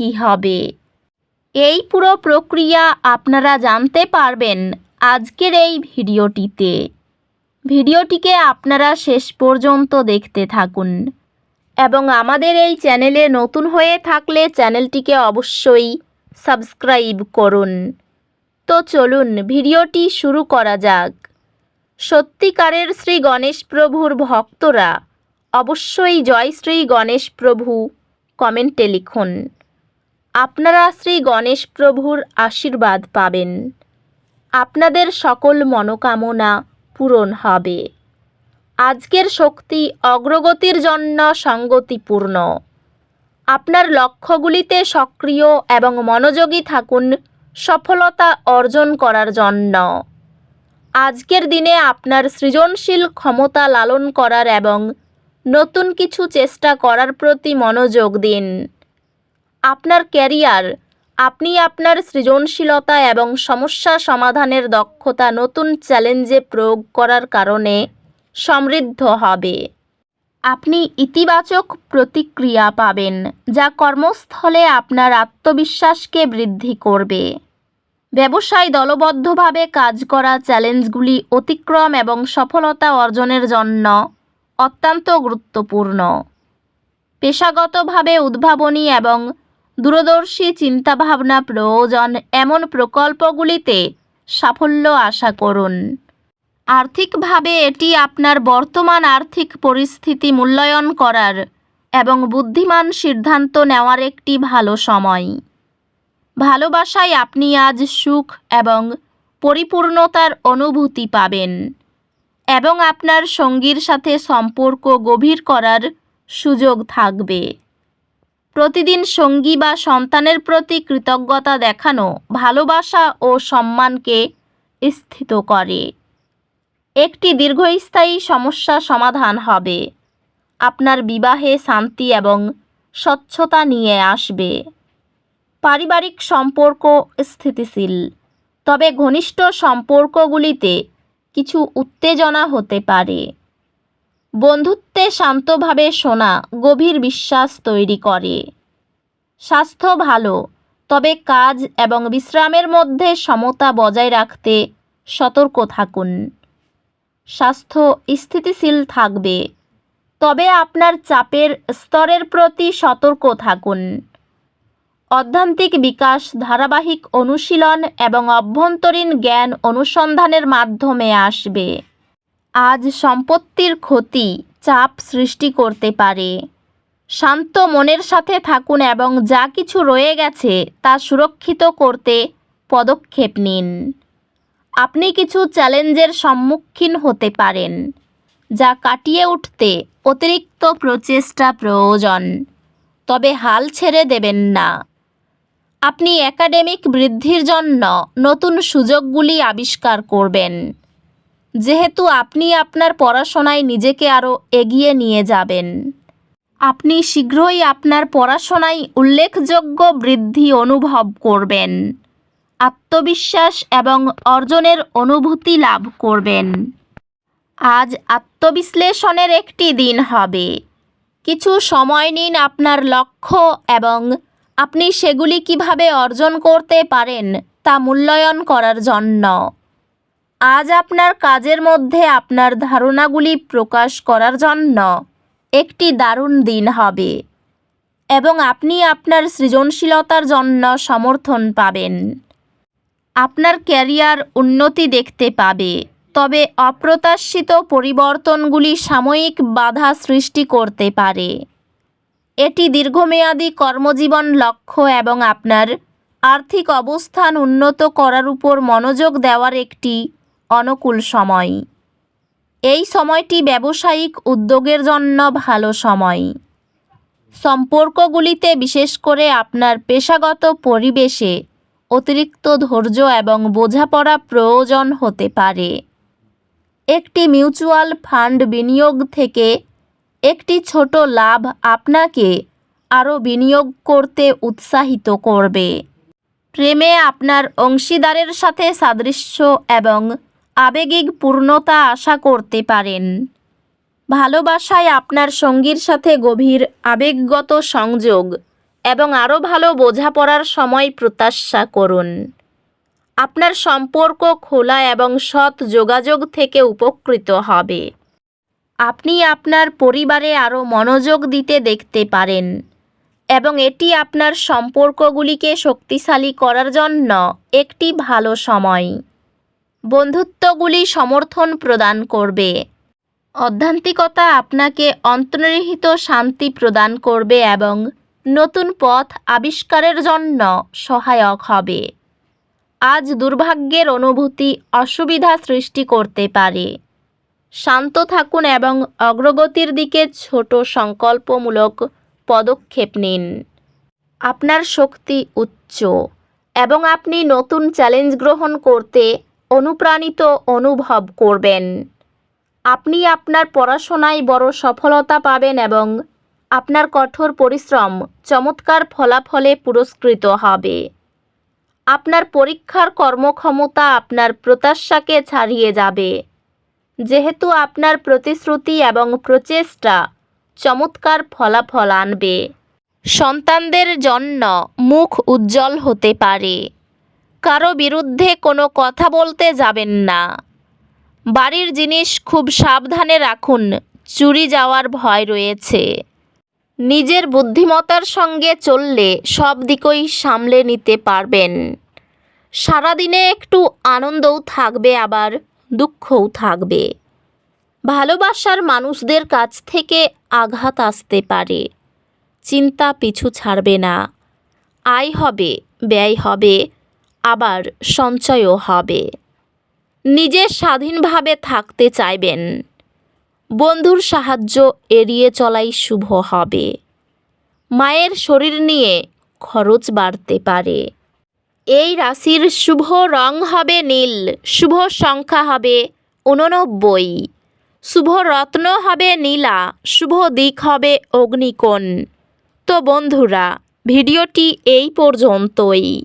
কি হবে? এই পুরো প্রক্রিয়া আপনারা জানতে পারবেন আজকের এই ভিডিওটিতে। ভিডিওটিকে আপনারা শেষ পর্যন্ত দেখতে থাকুন এবং আমাদের এই চ্যানেলে নতুন হয়ে থাকলে চ্যানেলটিকে অবশ্যই সাবস্ক্রাইব করুন। তো চলুন ভিডিওটি শুরু করা যাক। সত্যিকারের শ্রী গণেশ প্রভুর ভক্তরা অবশ্যই জয় শ্রী গণেশ প্রভু কমেন্টে লিখুন। আপনারা শ্রী গণেশ প্রভুর আশীর্বাদ পাবেন। আপনাদের সকল মনোকামনা পূরণ হবে। আজকের শক্তি অগ্রগতির জন্য সঙ্গতিপূর্ণ। আপনার লক্ষ্যগুলিতে সক্রিয় এবং মনোযোগী থাকুন সফলতা অর্জন করার জন্য। আজকের দিনে আপনার সৃজনশীল ক্ষমতা লালন করার এবং নতুন কিছু চেষ্টা করার প্রতি মনোযোগ দিন। আপনার ক্যারিয়ার, আপনি আপনার সৃজনশীলতা এবং সমস্যা সমাধানের দক্ষতা নতুন চ্যালেঞ্জে প্রয়োগ করার কারণে সমৃদ্ধ হবে। আপনি ইতিবাচক প্রতিক্রিয়া পাবেন, যা কর্মস্থলে আপনার আত্মবিশ্বাসকে বৃদ্ধি করবে। ব্যবসায় দলবদ্ধভাবে কাজ করা চ্যালেঞ্জগুলি অতিক্রম এবং সফলতা অর্জনের জন্য অত্যন্ত গুরুত্বপূর্ণ। পেশাগতভাবে উদ্ভাবনী এবং দূরদর্শী চিন্তাভাবনা প্রয়োজন এমন প্রকল্পগুলিতে সাফল্য আশা করুন। আর্থিকভাবে এটি আপনার বর্তমান আর্থিক পরিস্থিতি মূল্যায়ন করার এবং বুদ্ধিমান সিদ্ধান্ত নেওয়ার একটি ভালো সময়। ভালোবাসায় আপনি আজ সুখ এবং পরিপূর্ণতার অনুভূতি পাবেন এবং আপনার সঙ্গীর সাথে সম্পর্ক গভীর করার সুযোগ থাকবে। প্রতিদিন সঙ্গী বা সন্তানের প্রতি কৃতজ্ঞতা দেখানো, ভালোবাসা ও সম্মানকে স্থিত করে। একটি দীর্ঘস্থায়ী সমস্যা সমাধান হবে। আপনার বিবাহে শান্তি এবং স্বচ্ছতা নিয়ে আসবে। পারিবারিক সম্পর্ক স্থিতিশীল। তবে ঘনিষ্ঠ সম্পর্কগুলিতে কিছু উত্তেজনা হতে পারে। বন্ধুত্বে শান্তভাবে শোনা গভীর বিশ্বাস তৈরি করে। স্বাস্থ্য ভালো, তবে কাজ এবং বিশ্রামের মধ্যে সমতা বজায় রাখতে সতর্ক থাকুন। স্বাস্থ্য স্থিতিশীল থাকবে, তবে আপনার চাপের স্তরের প্রতি সতর্ক থাকুন। অধ্যান্তিক বিকাশ ধারাবাহিক অনুশীলন এবং অভ্যন্তরীণ জ্ঞান অনুসন্ধানের মাধ্যমে আসবে। আজ সম্পত্তির ক্ষতি, চাপ সৃষ্টি করতে পারে। শান্ত মনের সাথে থাকুন এবং যা কিছু রয়ে গেছে তা সুরক্ষিত করতে পদক্ষেপ নিন। আপনি কিছু চ্যালেঞ্জের সম্মুখীন হতে পারেন, যা কাটিয়ে উঠতে অতিরিক্ত প্রচেষ্টা প্রয়োজন, তবে হাল ছেড়ে দেবেন না। আপনি একাডেমিক বৃদ্ধির জন্য নতুন সুযোগগুলি আবিষ্কার করবেন। যেহেতু আপনি আপনার পড়াশোনায় নিজেকে আরও এগিয়ে নিয়ে যাবেন। আপনি শীঘ্রই আপনার পড়াশোনায় উল্লেখযোগ্য বৃদ্ধি অনুভব করবেন, আত্মবিশ্বাস এবং অর্জনের অনুভূতি লাভ করবেন। আজ আত্মবিশ্লেষণের একটি দিন হবে। কিছু সময় নিন আপনার লক্ষ্য এবং আপনি সেগুলি কীভাবে অর্জন করতে পারেন তা মূল্যায়ন করার জন্য। আজ আপনার কাজের মধ্যে আপনার ধারণাগুলি প্রকাশ করার জন্য একটি দারুণ দিন হবে এবং আপনি আপনার সৃজনশীলতার জন্য সমর্থন পাবেন। আপনার ক্যারিয়ার উন্নতি দেখতে পাবে, তবে অপ্রত্যাশিত পরিবর্তনগুলি সাময়িক বাধা সৃষ্টি করতে পারে। এটি দীর্ঘমেয়াদী কর্মজীবন লক্ষ্য এবং আপনার আর্থিক অবস্থান উন্নত করার উপর মনোযোগ দেওয়ার একটি অনুকূল সময়। এই সময়টি ব্যবসায়িক উদ্যোগের জন্য ভালো সময়। সম্পর্কগুলিতে বিশেষ করে আপনার পেশাগত পরিবেশে অতিরিক্ত ধৈর্য এবং বোঝাপড়া প্রয়োজন হতে পারে। একটি মিউচুয়াল ফান্ড বিনিয়োগ থেকে একটি ছোট লাভ আপনাকে আরও বিনিয়োগ করতে উৎসাহিত করবে। প্রেমে আপনার অংশীদারের সাথে সাদৃশ্য এবং আবেগিক পূর্ণতা আশা করতে পারেন। ভালোবাসায় আপনার সঙ্গীর সাথে গভীর আবেগগত সংযোগ এবং আরও ভালো বোঝাপড়ার সময় প্রত্যাশা করুন। আপনার সম্পর্ক খোলা এবং সৎ যোগাযোগ থেকে উপকৃত হবে। আপনি আপনার পরিবারে আরও মনোযোগ দিতে দেখতে পারেন এবং এটি আপনার সম্পর্কগুলিকে শক্তিশালী করার জন্য একটি ভালো সময়। বন্ধুত্বগুলি সমর্থন প্রদান করবে। অধ্যান্তিকতা আপনাকে অন্তর্নিহিত শান্তি প্রদান করবে এবং নতুন পথ আবিষ্কারের জন্য সহায়ক হবে। আজ দুর্ভাগ্যের অনুভূতি অসুবিধা সৃষ্টি করতে পারে। শান্ত থাকুন এবং অগ্রগতির দিকে ছোট সংকল্পমূলক পদক্ষেপ নিন। আপনার শক্তি উচ্চ এবং আপনি নতুন চ্যালেঞ্জ গ্রহণ করতে অনুপ্রাণিত অনুভব করবেন। আপনি আপনার পড়াশোনায় বড় সফলতা পাবেন এবং আপনার কঠোর পরিশ্রম চমৎকার ফলাফলে পুরস্কৃত হবে। আপনার পরীক্ষার কর্মক্ষমতা আপনার প্রত্যাশাকে ছাড়িয়ে যাবে। যেহেতু আপনার প্রতিশ্রুতি এবং প্রচেষ্টা চমৎকার ফলাফল আনবে। সন্তানদের জন্য মুখ উজ্জ্বল হতে পারে। কারও বিরুদ্ধে কোনো কথা বলতে যাবেন না। বাড়ির জিনিস খুব সাবধানে রাখুন, চুরি যাওয়ার ভয় রয়েছে। নিজের বুদ্ধিমতার সঙ্গে চললে সব দিকই সামলে নিতে পারবেন। সারাদিনে একটু আনন্দও থাকবে, আবার দুঃখও থাকবে। ভালোবাসার মানুষদের কাছ থেকে আঘাত আসতে পারে। চিন্তা পিছু ছাড়বে না। আয় হবে, ব্যয় হবে আবার সঞ্চয়ও হবে। নিজে স্বাধীনভাবে থাকতে চাইবেন। বন্ধুর সাহায্য এড়িয়ে চলাই শুভ হবে। মায়ের শরীর নিয়ে খরচ বাড়তে পারে। এই রাশির শুভ রং হবে নীল, শুভ সংখ্যা হবে উননব্বই শুভ রত্ন হবে নীলা, শুভ দিক হবে অগ্নিকোণ। তো বন্ধুরা, ভিডিওটি এই পর্যন্তই।